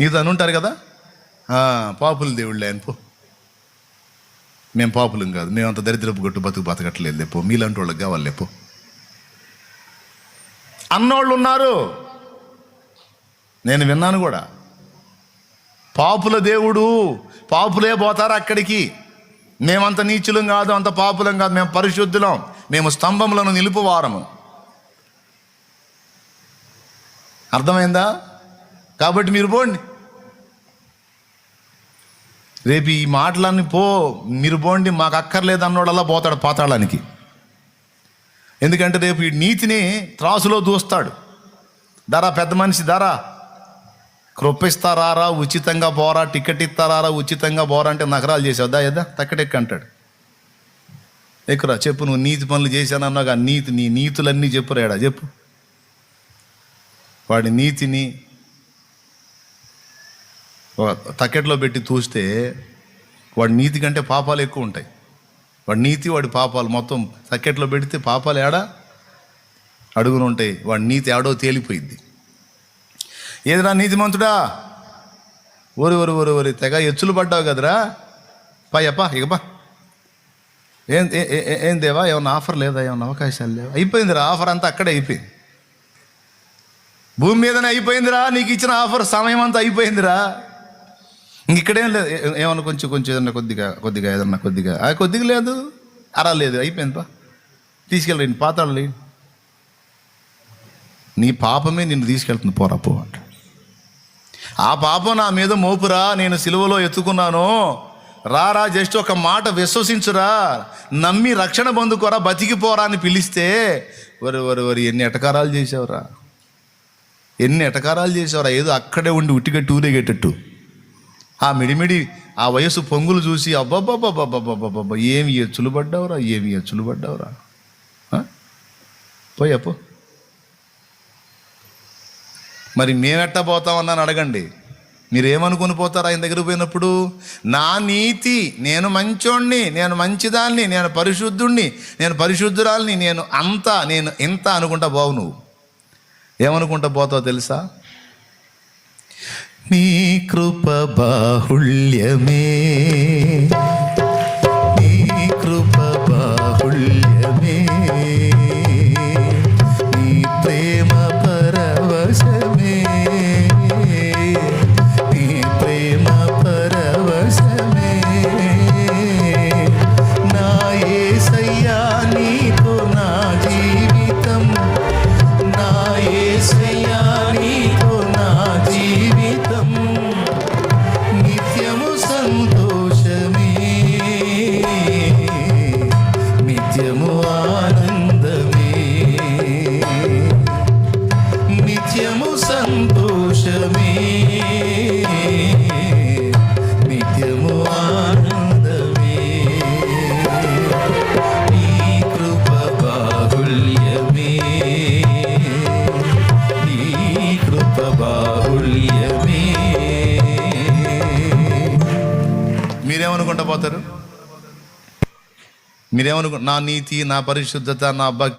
నీతో అని ఉంటారు కదా? పాపుల దేవుళ్ళే అని పో. మేము పాపులం కాదు. మేము అంత దరిద్రపు గొట్టు బతుకు బతకట్లేదు. లేపో మీలాంటి వాళ్ళకి కావాలి. లేపో అన్నోళ్ళు ఉన్నారు. నేను విన్నాను కూడా. పాపుల దేవుడు పాపులే పోతారు అక్కడికి. మేమంత నీచులం కాదు అంత పాపులం కాదు. మేము పరిశుద్ధులం. మేము స్తంభములను నిలుపువారము. అర్థమైందా? కాబట్టి మీరు పోండి. రేపు ఈ మాటలన్నీ పో మీరు పోండి మాకు అక్కర్లేదు అన్నోడల్లా పోతాడు పాతాళానికి. ఎందుకంటే రేపు ఈ నీతిని త్రాసులో దూస్తాడు. ధర పెద్ద మనిషి ధర. కృప్పిస్తారా ఉచితంగా పోరా టికెట్ ఇస్తారా ఉచితంగా పోరా అంటే నగరాలు చేసేవద్దా? దా తక్కడెక్క అంటాడు ఎక్కురా చెప్పు నువ్వు నీతి పనులు చేశానన్నాగా నీతి నీ నీతులన్నీ చెప్పురాడా చెప్పు. వాడి నీతిని ఒక పెట్టి చూస్తే వాడి నీతి కంటే పాపాలు ఎక్కువ ఉంటాయి. వాడి నీతి వాడి పాపాలు మొత్తం తకెట్లో పెడితే పాపాలు ఏడా? అడుగులు ఉంటాయి వాడి నీతి ఏడో తేలిపోయింది ఏదిరా నీతిమంతుడా? ఓరి ఓరి ఓరి ఓరి తెగ ఎచ్చులు పడ్డావు కదరా? పా అప్పా ఏం ఏం దేవా? ఏమన్నా ఆఫర్ లేదా? ఏమన్నా అవకాశాలు లేవా? అయిపోయిందిరా ఆఫర్ అంతా అక్కడే అయిపోయింది. భూమి మీదనే అయిపోయిందిరా నీకు ఇచ్చిన ఆఫర్ సమయం అంతా అయిపోయిందిరా. ఇంకెక్కడేం లేదు. ఏమన్నా కొంచెం కొంచెం ఏదన్నా కొద్దిగా కొద్దిగా ఏదన్నా కొద్దిగా. ఆ కొద్దిగా లేదు. అరా లేదు. అయిపోయింది పా. తీసుకెళ్ళండి పాతాడు నీ పాపమే నిన్ను తీసుకెళ్తుంది. పోరా పో అంట. ఆ పాపం నా మీద మోపురా. నేను సిలువలో ఎత్తుకున్నాను. రారా జస్ట్ ఒక మాట విశ్వసించురా. నమ్మి రక్షణ పొందుకోరా. బతికిపోరా అని పిలిస్తే వరి వరి వరి ఎన్ని ఎటకారాలు చేసావురా ఎన్ని ఎటకారాలు చేసావురా ఏదో అక్కడే ఉండి ఉట్టిగా ఊరేగేటట్టు ఆ మిడిమిడి ఆ వయసు పొంగులు చూసి అబ్బబ్బబ్బబ్బబ్బబ్బబ్బ ఏమి ఎచ్చులు పడ్డావురా ఏమి ఎచ్చులు పడ్డావురా ఆ? పో మరి మేమెట్టా పోతామన్నాను అడగండి. మీరేమనుకుని పోతారు ఆయన దగ్గర పోయినప్పుడు? నా నీతి నేను మంచోణ్ణి నేను మంచిదాన్ని నేను పరిశుద్ధుణ్ణి నేను పరిశుద్ధురాల్ని నేను అంత నేను ఇంత అనుకుంటా బావు నువ్వు. ఏమనుకుంటా పోతావు తెలుసా? నీ కృప బాహుళ్యమే. నిత్యము సంతోషమే. నిత్యము ఆనందమే. నీ కృప బాహుల్యమే. నీ కృప బాహుల్యమే. మీరేమనుకుంటా పోతారు? మీరేమనుకు నా నీతి నా పరిశుద్ధత నా భక్తి